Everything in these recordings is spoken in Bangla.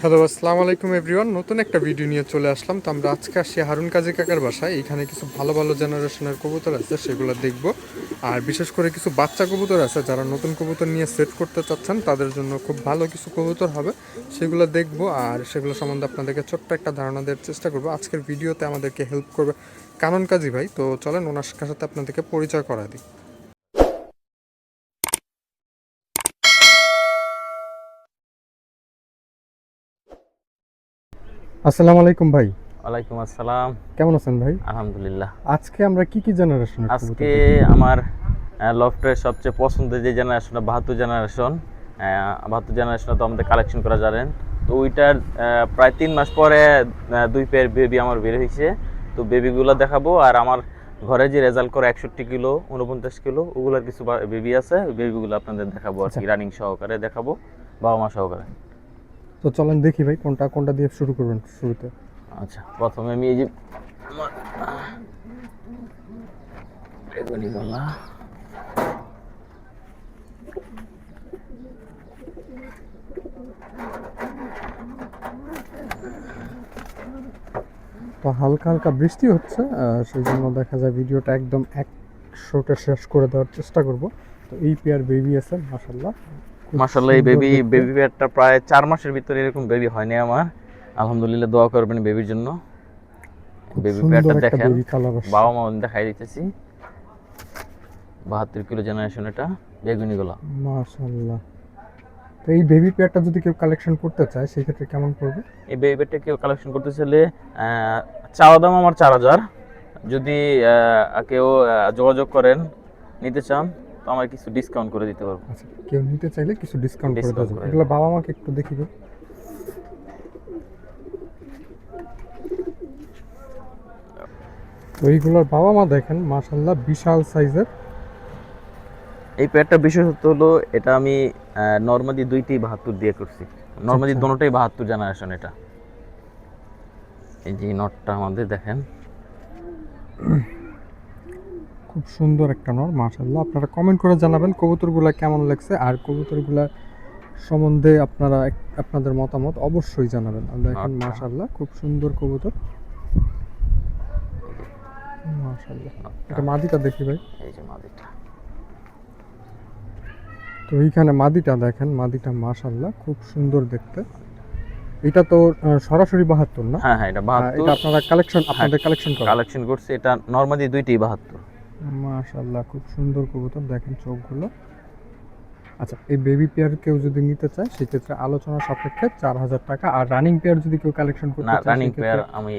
হ্যালো, আসসালামু আলাইকুম এভরিওয়ান। নতুন একটা ভিডিও নিয়ে চলে আসলাম। তো আমরা আজকে আসছি হারুন কাজী কাকার বাসায়। এখানে কিছু ভালো ভালো জেনারেশনের কবুতর আছে, সেগুলো দেখব। আর বিশেষ করে কিছু বাচ্চা কবুতর আছে, যারা নতুন কবুতর নিয়ে সেট করতে চাচ্ছেন, তাদের জন্য খুব ভালো কিছু কবুতর হবে। সেগুলো দেখব, আর সেগুলো সম্বন্ধে আপনাদেরকে ছোট্ট একটা ধারণা দেওয়ার চেষ্টা করব। আজকের ভিডিওতে আমাদেরকে হেল্প করবে কানন কাজী ভাই। তো চলেন, ওনার সাথে আপনাদেরকে পরিচয় করা দিই। আসসালামু আলাইকুম ভাই। ওয়ালাইকুম আসসালাম। কেমন আছেন ভাই? আলহামদুলিল্লাহ। আজকে আমরা কি কি জেনারেশনের আজকে আমার লফটের সবচেয়ে পছন্দের যে জেনারেশন বাহাত্তর জেনারেশন বাহাত্তর জেনারেশন তো আমাদের কালেকশন করা জানেন। তো ওইটার প্রায় তিন মাস পরে দুই পেয়ার বেবি আমার বের হয়েছে তো বেবিগুলো দেখাবো আর আমার ঘরে যে রেজাল্ট করে একষট্টি কিলো উনপঞ্চাশ কিলো ওগুলোর কিছু বেবি আছে ওই বেবিগুলো আপনাদের দেখাবো আর কি রানিং সহকারে দেখাবো বাবা মা সহকারে। তো চলেন দেখি ভাই কোনটা কোনটা দিয়ে শুরু করবেন শুরুতে। আচ্ছা প্রথমে আমি এই যে আমার বেগুনি গলা। তো হালকা হালকা বৃষ্টি হচ্ছে সেই জন্য দেখা যায় ভিডিওটা একদম এক শোটে শেষ করে দেওয়ার চেষ্টা করব। তো এই পেয়ার বেবি আছে মাশাল্লাহ খুব মাশাল্লাহ এই বেবি বেবি পেয়ারটা প্রায় চার মাসের ভিতরে এরকম বেবি হয়নি আমার। আলহামদুলিল্লাহ দোয়া করবেন বেবির জন্য। বেবি পেয়ারটা দেখেন। বাবা মা দেখাই দিতেছি। বাহাত্তর কিলো জেনারেশন এটা বেগুনি গুলো। মাশাল্লাহ তো এই বেবি পেয়ারটা যদি কেউ কালেকশন করতে চায় সেই ক্ষেত্রে কেমন পড়বে? এই বেবি পেয়ারটা কেউ কালেকশন করতে চাইলে আহ, চাওয়া দাম আমার চার হাজার। যদি আহ, কেউ যোগাযোগ করেন নিতে চান তো আমার কিছু ডিসকাউন্ট করে দিতে পারব। আচ্ছা কেউ নিতে চাইলে কিছু ডিসকাউন্ট করে দেওয়া যাবে এগুলো বাবা মাকে একটু দেখিবে তো এইগুলোর বাবা মা দেখেন মাশাল্লাহ বিশাল সাইজের। এই পেয়ারটা বিশেষত হলো এটা আমি নর্মালি দুইটি বাহাত্তর দিয়ে করছি। নর্মালি আচ্ছা। দোনোটাই বাহাত্তর জেনারেশন এটা। এই যে নটটা আমাদের দেখেন। খুব সুন্দর একটা নর মাশাল্লাহ আপনারা কমেন্ট করে জানাবেন কবুতরগুলো কেমন লাগছে আর কবুতরগুলা সম্বন্ধে আপনারা আপনাদের মতামত অবশ্যই জানাবেন। আর এখন আচ্ছা। মাশাল্লাহ খুব সুন্দর কবুতর। মাশাল্লাহ এটা মাদিটা দেখি ভাই। এই যে মাদিটা। তো এইখানে মাদিটা দেখেন মাদিটা মাশাল্লাহ খুব সুন্দর দেখতে। এটা তো সরাসরি বাহাত্তর না? হ্যাঁ হ্যাঁ এটা আহ, বাহাত্তর। এটা আপনারা কালেকশন আপনাদের কালেকশন করা কালেকশন করছি এটা নর্মালি দুইটি বাহাত্তর। মাশাল্লাহ খুব সুন্দর কবুতর। দেখেন চোখগুলো। আচ্ছা এই বেবি পেয়ার কেউ যদি নিতে চায় সেক্ষেত্রে আলোচনা সাপেক্ষে চার হাজার টাকা। আর রানিং পেয়ার যদি কেউ কালেকশন করতে চায় রানিং পেয়ার আমি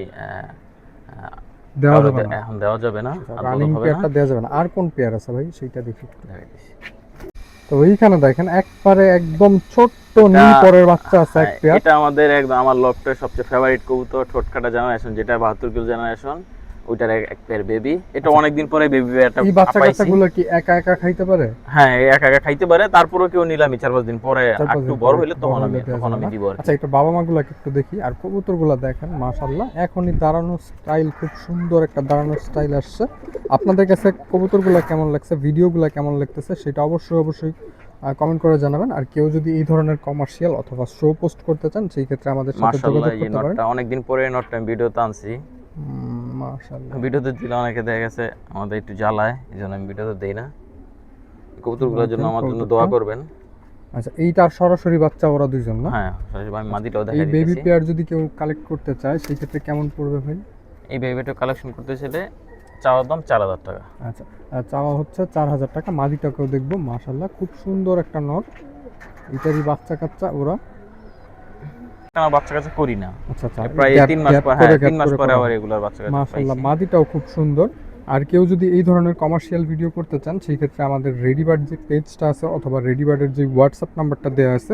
দেওয়া যাবে না। এখন দেওয়া যাবে না আর রানিং পেয়ারটা দেওয়া যাবে না। আর কোন পেয়ার আছে ভাই? সেইটা দেখি তো এইখানে দেখেন একবারে একদম ছোট্ট নীল পরের বাচ্চা আছে এক হ্যাঁ, পেয়ার এটা আমাদের একদম আমার লফটের সবচেয়ে ফেভারিট কবুতর ঠোঁটকাটা জেনারেশন যেটা বাহাত্তর কিলো জেনারেশন ওইটার এক- পেয়ার বেবি এটা অনেকদিন পরে বেবি পেয়ারটা এই বাচ্চা কাচ্চাগুলো কি একা একা খাইতে পারে? হ্যাঁ একা একা খাইতে পারে। তারপরেও কেউ নিলামি চার পাঁচ দিন পরে একটু বড় হইলে তখন আমি তখন আমি দিব আচ্ছা এটা বাবা মাগুলাকে একটু দেখি। আর কবুতরগুলো দেখেন এখনই দাঁড়ানো স্টাইল খুব সুন্দর একটা দাঁড়ানো স্টাইল আসছে। আপনাদের কাছে কবুতরগুলো কেমন লাগছে? ভিডিওগুলো কেমন লাগতেছে? সেটা অবশ্যই অবশ্যই কমেন্ট করে জানাবেন। আর কেউ যদি এই ধরনের কমার্শিয়াল অথবা শো পোস্ট করতে চান সেই ক্ষেত্রে আমাদের সাথে যোগাযোগ করতে পারেন। অনেকদিন পরে নটটা আমি ভিডিওতে আনছি। ভিডিওতে দিলে অনেকে দেখা গেছে আমাদের একটু জ্বালায় এই জন্য আমি ভিডিওতে দেই না। কবুতরগুলোর জন্য আমার জন্য দোয়া করবেন। আচ্ছা এইটা সরাসরি বাচ্চা ওরা দুইজন না? হ্যাঁ সরাসরি আমি মাদিটাও এই দেখাই বেবি পেয়ার যদি কেউ কালেক্ট করতে চায় সেই ক্ষেত্রে কেমন পড়বে ভাই? এই বেবিটা কালেকশন করতে চাইলে চাওয়ার দাম চার হাজার টাকা। আচ্ছা চাওয়া হচ্ছে চার হাজার টাকা মাদিটাকেও দেখব মাশাল্লাহ খুব সুন্দর একটা নর। এটারই বাচ্চা কাচ্চা ওরা। আমার বাচ্চা কাছে করি না? আচ্ছা আচ্ছা প্রায় gap- তিন মাস পর হ্যাঁ তিন মাস পরে আবার। এগুলোর বাচ্চা কাছে মাশাল্লাহ পাইছি। মাদিটাও খুব সুন্দর। আর কেউ যদি এই ধরনের কমার্শিয়াল ভিডিও করতে চান সেই ক্ষেত্রে আমাদের রেডিবার্ড যে পেজটা আছে অথবা রেডিবার্ডের যে হোয়াটসঅ্যাপ নাম্বারটা দেওয়া আছে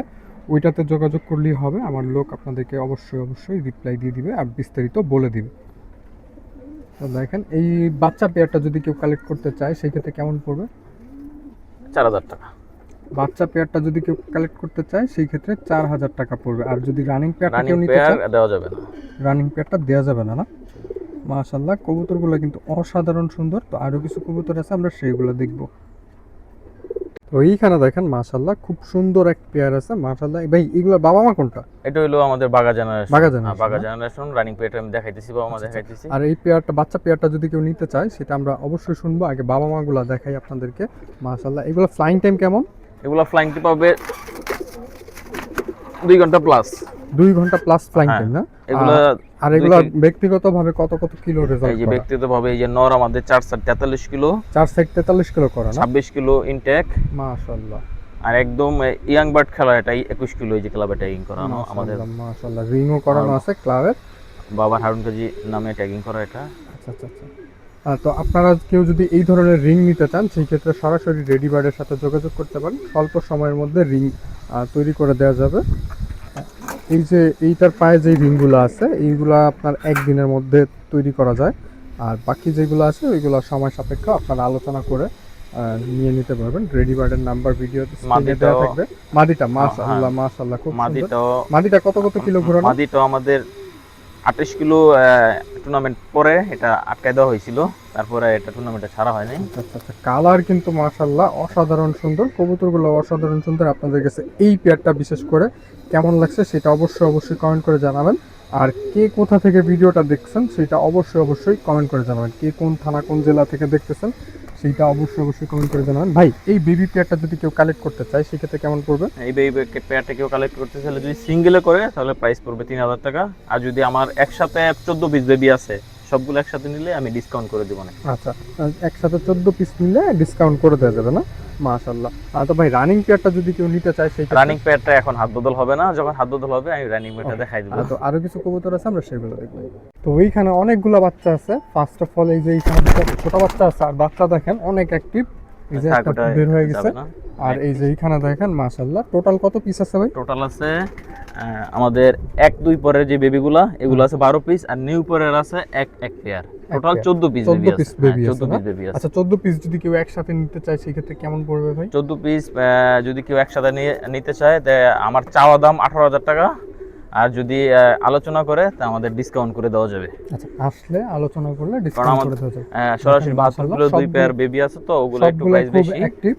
ওইটাতে যোগাযোগ করলেই হবে। আমার লোক আপনাদেরকে অবশ্যই অবশ্যই রিপ্লাই দিয়ে দিবে আর বিস্তারিত বলে দিবে। তো দেখেন এই বাচ্চা পেয়ারটা যদি কেউ কালেক্ট করতে চায় সেই ক্ষেত্রে কেমন পড়বে? চার হাজার টাকা। বাচ্চা পেয়ারটা যদি কেউ কালেক্ট করতে চায় সেই ক্ষেত্রে চার হাজার টাকা পড়বে। আর যদি রানিং পেয়ারটা কেউ নিতে চায় দেওয়া যাবে না। রানিং পেয়ারটা দেওয়া যাবে না না? মাশাল্লাহ কবুতরগুলো কিন্তু অসাধারণ সুন্দর। তো আরও কিছু কবুতর আছে আমরা সেইগুলো দেখব। তো এইখানে দেখেন মাশাল্লাহ খুব সুন্দর এক পেয়ার আছে মাশাল্লাহ ভাই এগুলোর বাবা মা কোনটা? এটা হলো আমাদের বাগা জেনারেশন বাঘা generation, বাগা? জেনারেশন রানিং পেয়ারটা আমি দেখাইতেছি বাবা মা দেখাইতেছি। আর এই পেয়ারটা বাচ্চা পেয়ারটা যদি কেউ নিতে চায় সেটা আমরা অবশ্যই শুনব। আগে বাবা মা গুলা দেখাই আপনাদেরকে। মাশাল্লাহ এগুলো ফ্লাইং টাইম কেমন? এগুলো ফ্লাইং টিপ হবে দুই ঘণ্টা প্লাস দুই ঘণ্টা প্লাস ফ্লাইং টাইম না? এগুলো আর- এগুলো ব্যক্তিগতভাবে কত কত কিলো এই রেজাল্ট যে ব্যক্তিগতভাবে এই যে নর আমাদের চার সাত তেতাল্লিশ কিলো। চার সাইড তেতাল্লিশ কিলো করে না? ছাব্বিশ কিলো ইনটেক মাশাল্লাহ আর একদম ইয়াং বার্ড খেলা এটা একুশ কিলো এই যে ক্লাবে ট্যাগিং করানো আমাদের। মাশাল্লাহ রিংও করানো আছে ক্লাবের বাবার হারুন কাজী নামে ট্যাগিং করা এটা। আচ্ছা আচ্ছা আচ্ছা। তো আপনারা কেউ যদি এই ধরনের রিং নিতে চান সেই ক্ষেত্রে সরাসরি রেডি বার্ডের সাথে যোগাযোগ করতে পারেন। স্বল্প সময়ের মধ্যে রিং তৈরি করে দেওয়া যাবে। এই যে এইটার পায়ে যে রিংগুলো আছে এইগুলা আপনার একদিনের মধ্যে তৈরি করা যায়। আর বাকি যেগুলো আছে ওইগুলো সময় সাপেক্ষ আপনারা আলোচনা করে নিয়ে নিতে পারবেন। রেডি বার্ডের নাম্বার ভিডিও দেওয়া থাকবে। মাদিটা মাশাআল্লাহ হ্যাঁ। মাশাআল্লাহ খুব মাদিটাও মাদিটা কত কত কিলো ঘোরানো? মাদিটাও আমাদের আঠাশ কিলো টুর্নামেন্ট পরে এটা আটকায় দেওয়া হয়েছিল। তারপরে এটা টুর্নামেন্টে ছাড়া হয়নি আচ্ছা আচ্ছা কালার কিন্তু মাশাল্লাহ অসাধারণ সুন্দর, কবুতরগুলো অসাধারণ সুন্দর। আপনাদের কাছে এই পেয়ারটা বিশেষ করে কেমন লাগছে সেটা অবশ্যই অবশ্যই কমেন্ট করে জানাবেন। আর কে কোথা থেকে ভিডিওটা দেখছেন সেটা অবশ্যই অবশ্যই কমেন্ট করে জানাবেন। কে কোন থানা, কোন জেলা থেকে দেখতেছেন সেটা অবশ্যই অবশ্যই কমেন্ট করে জানাবেন। ভাই, এই বেবি পেয়ারটা যদি কেউ কালেক্ট করতে চায়, সেক্ষেত্রে কেমন পড়বে? এই বেবি পেয়ারটা কেউ কালেক্ট করতে চাইলে যদি সিঙ্গেলে করে, তাহলে প্রাইস পড়বে তিন হাজার টাকা। আর যদি আমার একসাথে চোদ্দ পিস বেবি আছে সবগুলো একসাথে নিলে আমি ডিসকাউন্ট করে দেবো না আচ্ছা একসাথে চোদ্দ পিস নিলে ডিসকাউন্ট করে দেওয়া যাবে না? মাশাল্লাহ আর তো ভাই রানিং পেয়ারটা যদি কেউ নিতে চায় সেই রানিং পেয়ারটা এখন হাত বদল হবে না যখন হাত বদল হবে আমি রানিং পেয়ারটা দেখাই দেবো। তো আরও কিছু কবুতর আছে আমরা সেগুলো দেখব। তো ওইখানে অনেকগুলো বাচ্চা আছে। ফার্স্ট অফ অল এই যে এইখানে ছোট বাচ্চা আছে আর বাচ্চা দেখেন অনেক অ্যাক্টিভ এই যে একটা বের হয়ে গেছে। আর এই যে এইখানে দেখেন মাশাল্লাহ টোটাল কত পিস আছে ভাই? টোটাল আছে আমাদের এক দুই পরের যে বেবিগুলা এগুলো আছে বারো পিস আর নিউ পরের আছে এক এক পেয়ার টোটাল। চোদ্দ পিস 14 বেবি piece আছে। baby চোদ্দ পিস বেবি আছে। আচ্ছা চোদ্দ পিস যদি কেউ একসাথে নিতে চায় সেই ক্ষেত্রে কেমন পড়বে ভাই? চোদ্দ পিস যদি কেউ একসাথে নিয়ে নিতে চায় আমার চাওয়া দাম আঠারো হাজার টাকা। আর যদি আলোচনা করে তা আমাদের ডিসকাউন্ট করে দেওয়া যাবে। আচ্ছা আসলে আলোচনা করলে ডিসকাউন্ট করে দেওয়া যাবে। সরাসরি বাহাত্তর মাশাআল্লাহ, কিলো দুই পেয়ার বেবি আছে তো ওগুলো একটু প্রাইস বেশি। অ্যাক্টিভ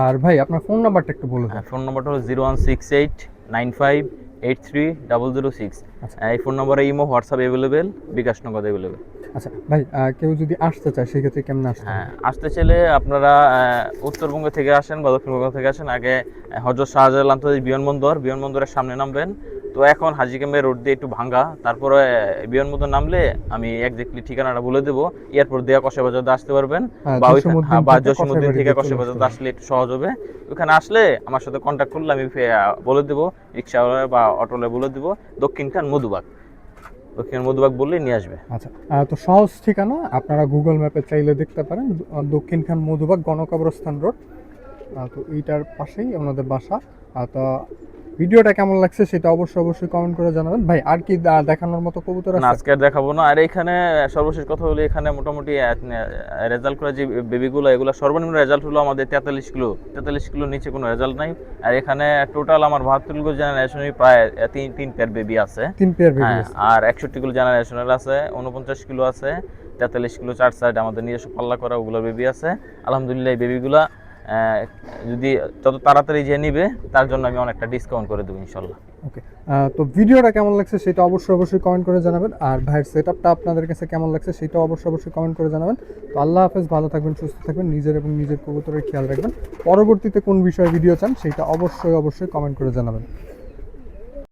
আর ভাই আপনার ফোন নাম্বারটা একটু বলে দেন। ফোন নম্বরটা হলো zero one six eight nine five eight three double zero six আচ্ছা। এই ফোন নম্বরে ইমো হোয়াটসঅ্যাপ অ্যাভেলেবেল বিকাশ নগদ অ্যাভেলেবেল আচ্ছা ভাই কেউ যদি আসতে চায় সেই ক্ষেত্রে কেমন আসতে হ্যাঁ আসতে চাইলে আপনারা উত্তরবঙ্গ থেকে আসেন বা দক্ষিণবঙ্গ থেকে আসেন। আগে হজরত শাহজালাল আন্তর্জাতিক বিমানবন্দর বিমানবন্দরের সামনে নামবেন। তো এখন হাজি ক্যাম্পের রোড দিয়ে একটু ভাঙ্গা তারপরে আহ, বিমানবন্দর নামলে আমি একজাক্টলি ঠিকানাটা বলে দেবো। এয়ারপোর্ট দিয়ে কষে বাজার আসতে পারবেন। হ্যাঁ, বা হ্যাঁ, বা থেকে থেকে দিয়ে কষে চলে বাজার আসলে একটু সহজ হবে। ওখানে আসলে আমার সাথে কন্ট্যাক্ট করলে আমি বলে দেবো রিক্সাওয়ালা বা অটোলে বলে দেবো। দক্ষিণখান মধুবাগ। দক্ষিণ মধুবাগ বললেই নিয়ে আসবে। আচ্ছা তো সহজ ঠিকানা আপনারা গুগল ম্যাপে চাইলে দেখতে পারেন দক্ষিণখান মধুবাগ গণকবরস্থান রোড। তো এইটার পাশেই আমাদের বাসা। তো ভিডিওটা কেমন লাগছে সেটা অবশ্যই অবশ্যই কমেন্ট করে জানাবেন। ভাই আর কি দেখানোর মতো কবুতর আছে? আজকে আর দেখাবো না। আর এখানে সর্বশেষ কথা হলো এখানে মোটামুটি রেজাল্ট করা যে বেবিগুলো এগুলো সর্বনিম্ন রেজাল্ট হলো আমাদের তেতাল্লিশ কিলো। তেতাল্লিশ কিলো নিচে কোনো রেজাল্ট নাই। আর এখানে টোটাল আমার বাহাত্তর কিলো জেনারেশনে প্রায় তিন তিন পেয়ার বেবি আছে। তিন পেয়ার বেবি হ্যাঁ আর একষট্টি কিলো জেনারেশনের আছে উনপঞ্চাশ কিলো আছে তেতাল্লিশ কিলো চার সাইড আমাদের নিজস্ব পাল্লা করা ওগুলো বেবি আছে। আলহামদুলিল্লাহ এই বেবিগুলা যদি যত তাড়াতাড়ি যে নিবে, তার জন্য আমি অনেকটা ডিসকাউন্ট করে দেবো ইনশাল্লাহ। ওকে তো ভিডিওটা কেমন লাগছে সেটা অবশ্যই অবশ্যই কমেন্ট করে জানাবেন। আর ভাইয়ের সেট আপটা আপনাদের কাছে কেমন লাগছে সেটা অবশ্যই অবশ্যই কমেন্ট করে জানাবেন। তো আল্লাহ হাফেজ, ভালো থাকবেন, সুস্থ থাকবেন, নিজের এবং নিজের কবুতরের খেয়াল রাখবেন। পরবর্তীতে কোন বিষয়ে ভিডিও চান সেটা অবশ্যই অবশ্যই কমেন্ট করে জানাবেন।